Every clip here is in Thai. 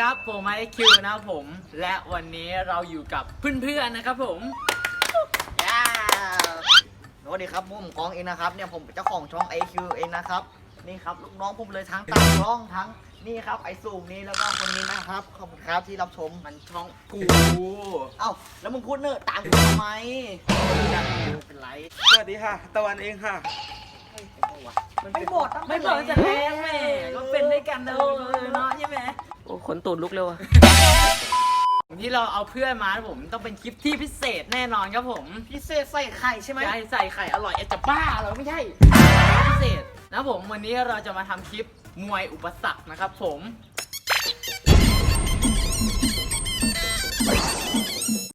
ครับผมไอคิวนะครับผม และวันนี้เราอยู่กับเพื่อนๆนะครับผมย่าสวัสดีครับผมกองเองนะครับเนี่ยผมเป็นเจ้าของช่อง IQ เองนะครับนี่ครับลูกน้องผมเลยทั้งตากล้องทั้งนี่ครับไอซูมนี่แล้วก็คนนี้นะครับขอบคุณครับที่รับชมมันช่องกูเอ้าแล้วมึงพูดเนอะตามกูทำไมไม่เป็นไรสวัสดีค่ะ ตะวันเองค่ะไม่หมดไม่บอกจะแรงแม่ก็เป็นด้วยกันเนอะเนาะใช่ไหมโอ้ขนตูดลุกเร็วอะที่เราเอาเพื่อนมานะผมต้องเป็นคลิปที่พิเศษแน่นอนครับผม พิเศษใส่ไข่ใช่ไหมใช่ใส่ไข่อร่อยเอะจะบ้าเหรอไม่ใช่ พิเศษนะผมวันนี้เราจะมาทำคลิปมวยอุปสรรคนะครับผม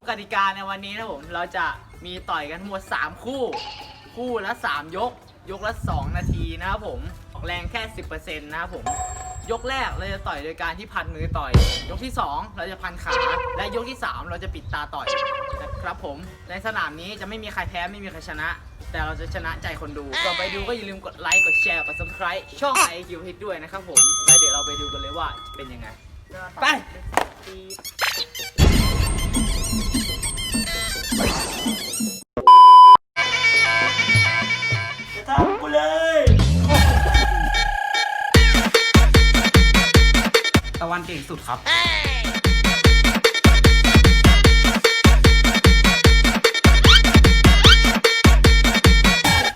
กติกาในวันนี้นะผมเราจะมีต่อยกันทั้งหมด3 คู่ คู่ละ 3 ยก ยกละ 2 นาทีนะครับผมออกแรงแค่ 10%นะครับผม ยกแรกเราจะต่อยโดยการที่พันมือต่อย ยกที่ 2 เราจะพันขา และยกที่ 3 เราจะปิดตาต่อยนะครับผม ในสนามนี้จะไม่มีใครแพ้ไม่มีใครชนะ แต่เราจะชนะใจคนดูก่อนไปดูก็อย่าลืมกดไลค์กดแชร์กด subscribe ช่อง IQ Hit ด้วยนะครับผม แล้วเดี๋ยวเราไปดูกันเลยว่าจะเป็นยังไง ไปจะทำกูเลย ตะวันเก่งสุดครับ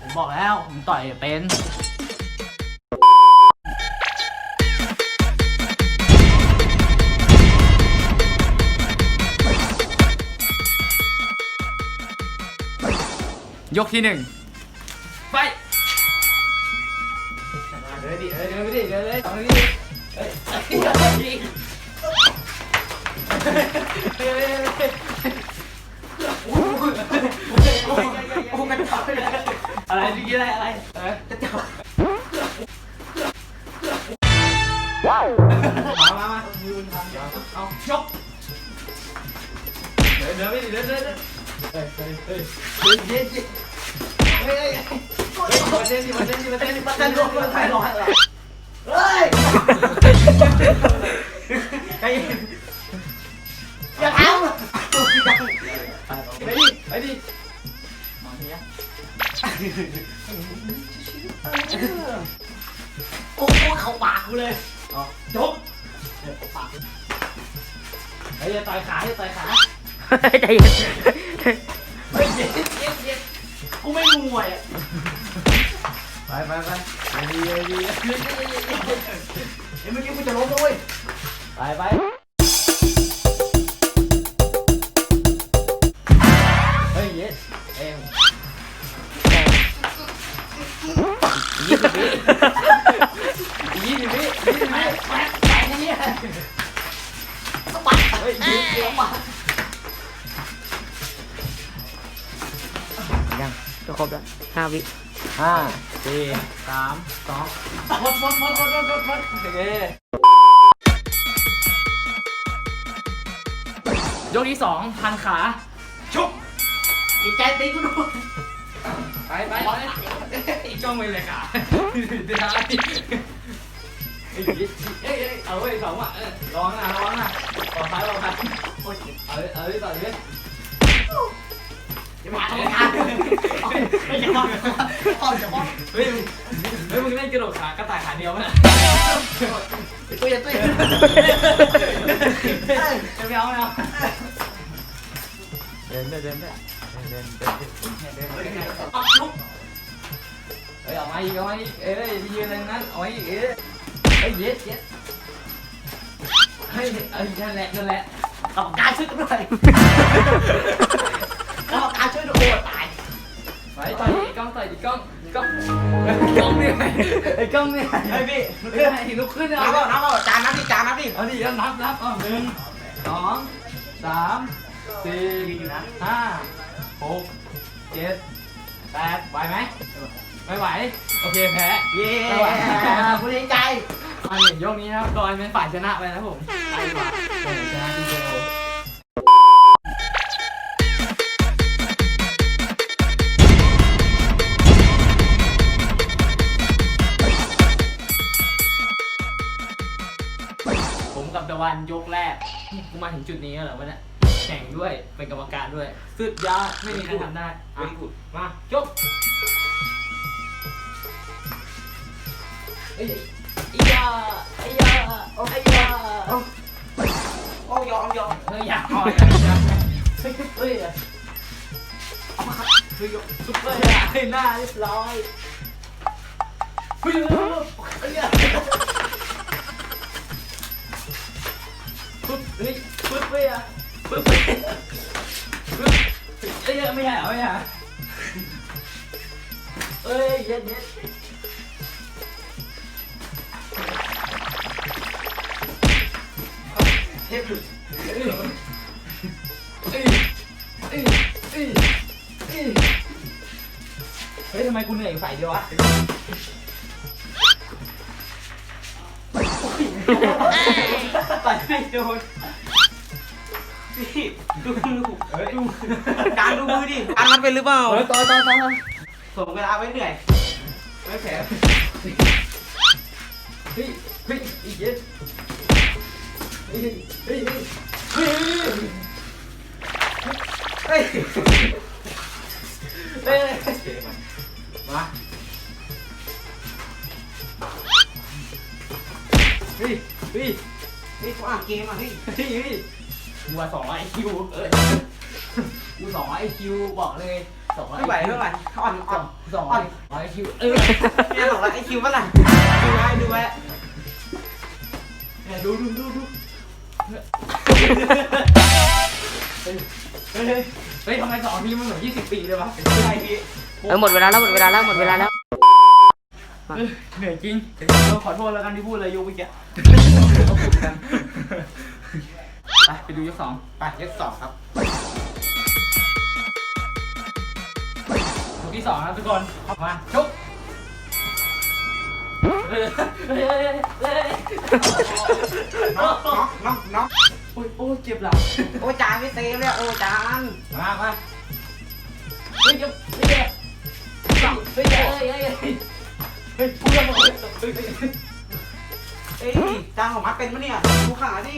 ผมบอกแล้ว ผมต่อยเป็น ยกที่หนึ่งไป เดินดิเดินเดินไปดิเดินเลยสองนาทีเฮ้ยเฮ้ยเฮ้ยเฮ้ยเฮ้ยอะไรเมื่อกี้อะไรอะไรเออจะจับว้าวมามามามืนทำเอายกเดินเดินไปดิเดินเดินเดินเฮ้ยเฮ้ยเฮ้ยเฮ้ยเย็น อ้อย่าทำไปดิไปดิมาเนี้ยโอ้โหเขาปากกูเลยจบเอาจบเฮ้ยต่อยขาอย่าต่อยขาใจเย็นเฮ้ยเย็นเย็นเย็นกูไม่มวยอะไปไปไปดีดีเดี๋ยเมื่อกี้กูจะล้มด้วย ไปไปเฮ้ยเย็นเอ็มยี่สิบวิยี่สิบวิยี่สิบวิแปะแปะเงี้ยสะบัดเฮ้ยยิงเสียงมายังจะครบแล้วห้าวิห้าสี่สามสองหมดหมดหมดหมดหมดหมดโอเค ยกที่สองพันขาชุบอีกใจตีกูดูไปไปไปอีกจ้องไปเลยค่ะเดี๋ยวนะเอ้ยเอ้ยเอ้ยเอาไว้สองอะเออร้องนะร้องนะต่อท้ายต่อท้ายโอ้ยเอาเลยเอาเลยต่อเลยอย่ามาทำงานไม่ใช่ว่าพ่อจะพ่อเฮ้ยมึงเฮ้ยมึงเล่นกระโดดขากระต่ายขาเดียวมั้ย กูอย่าตุ้ยจะไม่เอาไม่เอาเดินเดินเดินเดินเดินเดินเดินลุกเฮ้ยออกมาอีกออกมาอีกเอ้ยไปยืนอะไรนั้นเอาไว้อีกเอ้ยเฮ้ยเย็ดเย็ดเฮ้ยเอ้ยนั่นแหละนั่นแหละออกการช่วยด้วยออกการช่วยด้วยโอ้ตาย ไปต่อยอีกกล้องต่อยอีกกล้องอีกกล้องกล้องเนี่ยไอ้กล้องเนี่ยเฮ้ยพี่ลุกขึ้นให้ลุกขึ้นนัเอาบเอานับเอาจานนับดิจานนับดิเอาดิเอานับนับเอาหนึ่งสองสามสี่ห้าหกเจ็ดแปดไหวไหมไม่ไหวโอเคแพ้เย้กูดีใจอันนี้ยกนี้นะครับดอยเป็นฝ่ายชนะไปนะครับผมไป นยกแรกนี่กูมาถึงจุดนี้แล้วเหรอวะเนี่ยแข่งด้วยเป็นกรรมการด้วย สุดยอดไม่มีใครทำได้อะมายกเอ้ยไอ้ยาไอ้ยาไอ้ยาโอ้ยอมยอมเฮ้ยอยากอ่อนอยากเฮ้ยเฮ้ยเอามาครับเฮ้ยซุปเปอร์ให้หน้าเรียบร้อยเฮ้ยเฮ้ยปึ๊บ เอ้ยไม่ใช่เหรอไม่ใช่เหรอเอ้ยเย็นเย็นเทปหลุดเอ้ยเอ้ยเอ้ยเอ้ยเอ้ยเฮ้ยทำไมกูเหนื่อยฝ่ายเดียววะต่อยไม่โดน พี่ดูดูเฮ้ยดูการดูมือดิการมันเป็นหรือเปล่าเฮ้ยต่อต่อต่อส่งเวลาไว้เหนื่อยไม่แผลเฮ้ยเฮ้ยอีกเย็นเฮ้ยเฮ้ยเฮ้ยเฮ้ยเฮ้ยเฮ้ยมาเฮ้ยเฮ้ยเฮ้ยเขาอ่านเกมอะเฮ้ยเฮ้ยเฮ้ย กูว่าสองไอคิวเออกูสองไอคิวบอกเลยสองไม่ไหวไม่ไหวอ่อนอ่อนสองไอคิวเออเนี่ยบอกแล้วไอคิวว่าล่ะดูไว้ดูไว้เนี่ยดูดูดูดูเฮ้ยเฮ้ยเฮ้ยทำไมสองทีมมันเหมือนยี่สิบปีเลยวะใช่พี่เออหมดเวลาแล้วหมดเวลาแล้วหมดเวลาแล้วเออเหนื่อยจริงเราขอโทษแล้วกันที่พูดอะไรยกไปแก ไปไปดูยกสองไปยกสองครับยกที่สองนะทุกคนมาชกเฮ้ยเฮ้ยเฮ้ยเฮ้ยน้องน้องน้องน้องโอ้ยโอ้ยเจ็บหลังโอ้จานไม่เซฟเลยโอ้จานมามาเฮ้ยเจ็บเฮ้ยเจ็บเฮ้ยเฮ้ยเฮ้ยเฮ้ยเฮ้ยพูดแล้วบอกเฮ้ยเฮ้ย เอ้ยจานของมัดเป็นปะเนี่ยดูขาดิ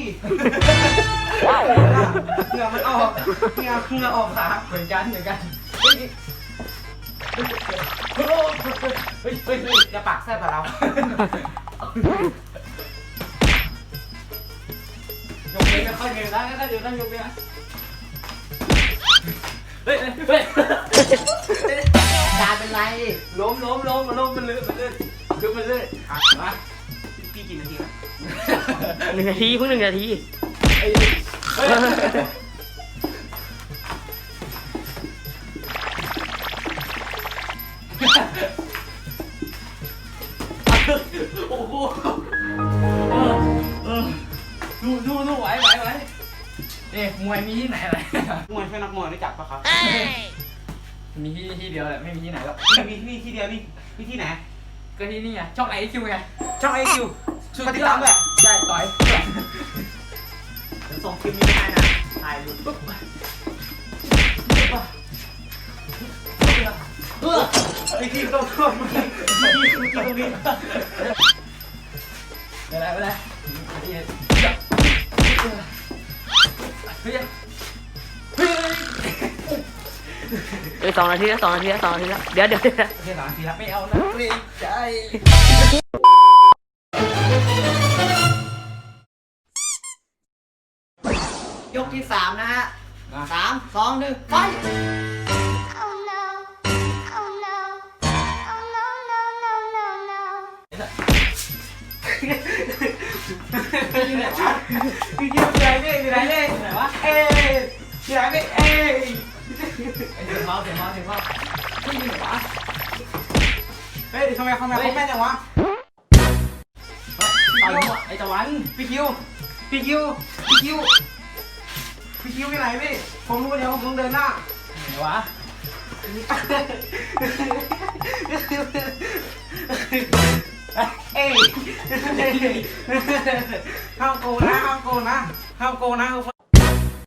เหงื่อมันออกเหงื่อเหงื่อออกขาเหมือนกันเหมือนกันเฮ้ยเฮ้ยเฮ้ยเฮ้ยเฮ้ยอย่าปากแซ่บกับเรายกมือไม่ค่อยเดินนะค่อยเดินนะยกมือนะเฮ้ยเฮ้ยจานเป็นไรล้มล้มล้มมันล้มมันลื่นมันลื่นยกมันลื่นอะมา พี่กี่นาทีนะหนึ่งนาทีเพิ่งหนึ่งนาทีเฮ้ยเฮ้ยโอ้โหเออเออดูดูดูไหวไหวไหวนี่มวยมีที่ไหนอะไรมวยช่วยนักมวยรู้จักปะครับมีที่ที่เดียวแหละไม่มีที่ไหนหรอกมีที่นี่ที่เดียวนี่มีที่ไหนก็ที่นี่ไงช่องไอคิวไงช่องไอคิว ช่วยติดตามด้วย ใช่ต่อยเดี๋ยวส่งคลิปนี้ให้นะถ่ายรูปปุ๊บเออไอคิวต้องช่วยเมื่อกี้เมื่อกี้เมื่อกี้ตรงนี้ไม่ได้ไม่ได้เฮ้ยเฮ้ยเฮ้ยเออสองนาทีแล้วสองนาทีแล้วสองนาทีแล้วเดี๋ยวเดี๋ยวเดี๋ยวโอเคสามนาทีแล้วไม่เอานะเกรงใจ ที่สามนะฮะสามสองหนึ่งไป Oh no. Oh no. Oh no, no, no, no, no. อยู่ไหนวะพี่คิวอยู่ไหนพี่อยู่ไหนพี่ไหนวะเอ้ยอยู่ไหนพี่เอ้ยไอ้เสียงเมาเสียงเมาเสียงเมาเฮ้ยอยู่ไหนวะเฮ้ยทำไมทำไมเขาแม่นจังวะต่อยหัวไอ้ตะวันพี่คิวพี่คิวพี่คิว พี่คิวไปไหนพี่ ผมรู้ว่าเดี๋ยวผมต้องเดินหน้าไหนวะเอ้ยห้ามโกงนะห้ามโกงนะห้ามโกงนะห้ามโกง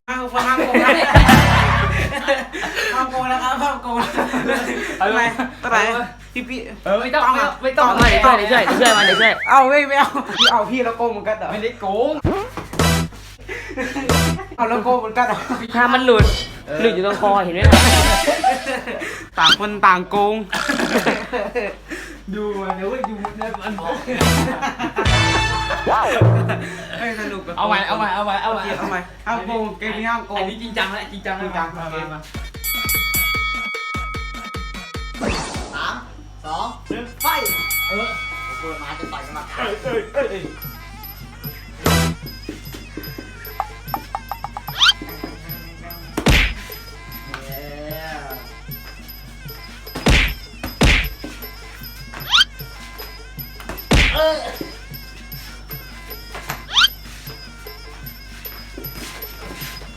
ห้ามโกงห้ามโกงนะห้ามโกงนะครับห้ามโกงอะไรอะไรพี่พี่เออไม่ต้องไม่ต้องเอามาเดี๋ยวช่วยเดี๋ยวช่วยเดี๋ยวช่วยมาเดี๋ยวช่วยเอาไม่ไม่เอาพี่เอาพี่แล้วโกงเหมือนกันเหรอไม่ได้โกง เอาแล้วโกงเหมือนกันอะถ้ามันหลุด หลุดอยู่ตรงคอเห็นไหมครับต่างคนต่างโกง ดูมันเดี๋ยวดูมันมันเฮ้ยสนุกกับเอาใหม่เอาใหม่เอาใหม่เอาใหม่เอาใหม่ห้ามโกงเกมนี้ห้ามโกงอันนี้จริงจังแล้วจริงจังแล้วจริงจังมาโอเคมามาสามสองหนึ่งไฟเออโดนมาจะต่อยกันมา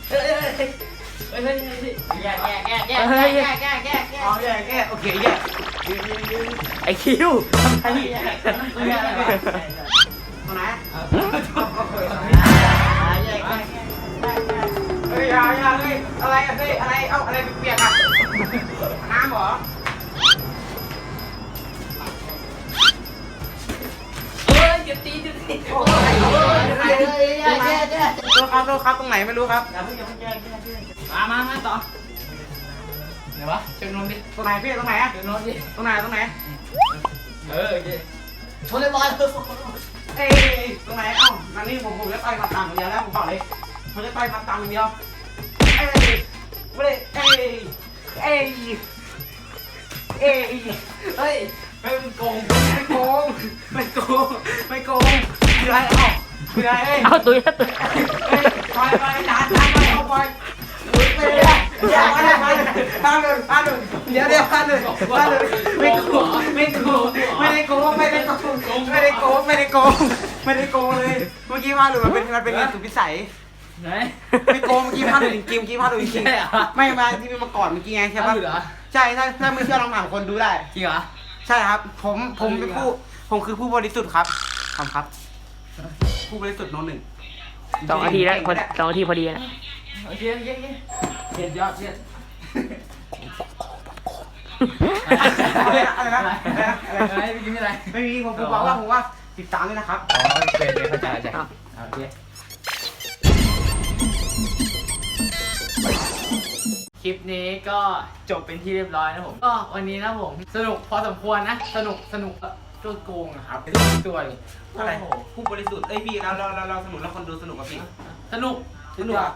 เฮ้ยเฮ้ยเฮ้ยเฮ้ยแยกแยกแยกแย่เฮ้ยแยกแยกแยกแย่เอาแยกแยกโอเคแยกไอคิวทำไม ครับโทษครับตรงไหนไม่รู้ครับอย่าเพิ่งอย่าเพิ่งแยกแยกแยกมามามาต่อไหนวะเชิญนนท์ดิตรงไหนพี่ตรงไหนอะเชิญนนท์ดิตรงไหนตรงไหนเออโอเคชนเรียบร้อยเลยเอ้ยตรงไหนเอ้านั่นนี่ผมผมจะต่อยมาต่ำอย่างเดียวแล้วผมบอกเลยผมจะต่อยมาต่ำอย่างเดียวเอ้ยไม่ได้เอ้ยเอ้ยเอ้ยเฮ้ยเฮ้ยมึงโกงไม่โกงไม่โกงไม่โกงคืออะไรเอ้า คืออะไรเอ้ยเอาตุ้ยเอาตุ้ยเอ้ยไปไปจานจานไปเอาไปไม่ได้อย่าไปไปพาเลยพาเลยเดี๋ยวเดี๋ยวพาเลยพาเลยไม่โกงไม่โกงไม่ได้โกงไม่ได้โกงไม่ได้โกงไม่ได้โกงไม่ได้โกงเลย เมื่อกี้พาเลยมันเป็นมันเป็นเหตุสุดวิสัย ไหน ไม่โกงเมื่อกี้พลาดเลยจริงๆเมื่อกี้พลาดเลยจริงใช่เหรอๆไม่มาที่มันมาก่อนเมื่อกี้ไงใช่ใช่ปะเหรอใช่ถ้าถ้าไม่เชื่อลองถามคนดูได้ จริงเหรอ ใช่ครับ ผมผมเป็นผู้ผมคือผู้บริสุทธิ์ครับทำครับ ผู้บริสุทธิ์โนนหนึ่งสองนาทีแล้วพอสองนาทีพอดีนะโอเคโอเคโอเคเพียรยอดเพียรอะไรนะอะไรนะอะไรนะอะไรไม่กินไม่ไรไม่มีผมผมบอกว่าผมว่าติดตามด้วยนะครับอ๋อเปลี่ยนเปลี่ยนเข้าใจเข้าใจโอเคคลิปนี้ก็จบเป็นที่เรียบร้อยนะผม ก็วันนี้นะผม สนุกพอสมควรนะ สนุกสนุก ตัวโกงอะครับตัวเลยอะไรโโหผู้บริสุทธิ์เอ้ยพี่เราเราเราเราสนุกแล้วคนดูสนุกกับพี่สนุกสนุกอะ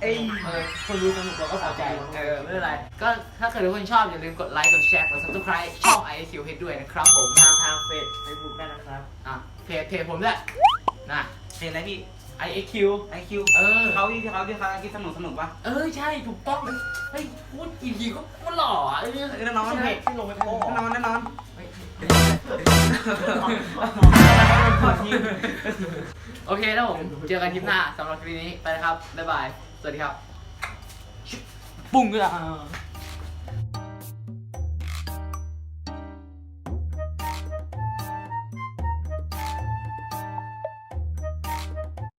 เอ้ยเออคนดูสนุกเราก็พอใจเออไม่เป็นไร ก็ถ้าเกิดทุกคนชอบอย่าลืมกดไลค์กดแชร์กด subscribe ช่อง i q h ด้วยนะครับผมทางทางเฟซเฟซบุ๊กได้นะครับอะเพจเพจผมด้วยนะเห็นอะไรพี่ i q ไอคิวเออเขาที่เขาที่เขาคิดสนุกสนุกปะเออใช่ถูกต้องเฮ้ยพูดกี่ทีก็พูดหล่ออะเออเออแน่นอนที่เพจที่ลงไปโพสต์แน่นอนแน่นอน โอเคนะผม เจอกันคลิปหน้าสำหรับคลิปนี้ ไปนะครับ บ๊ายบาย สวัสดีครับ ปุ้งก็ได้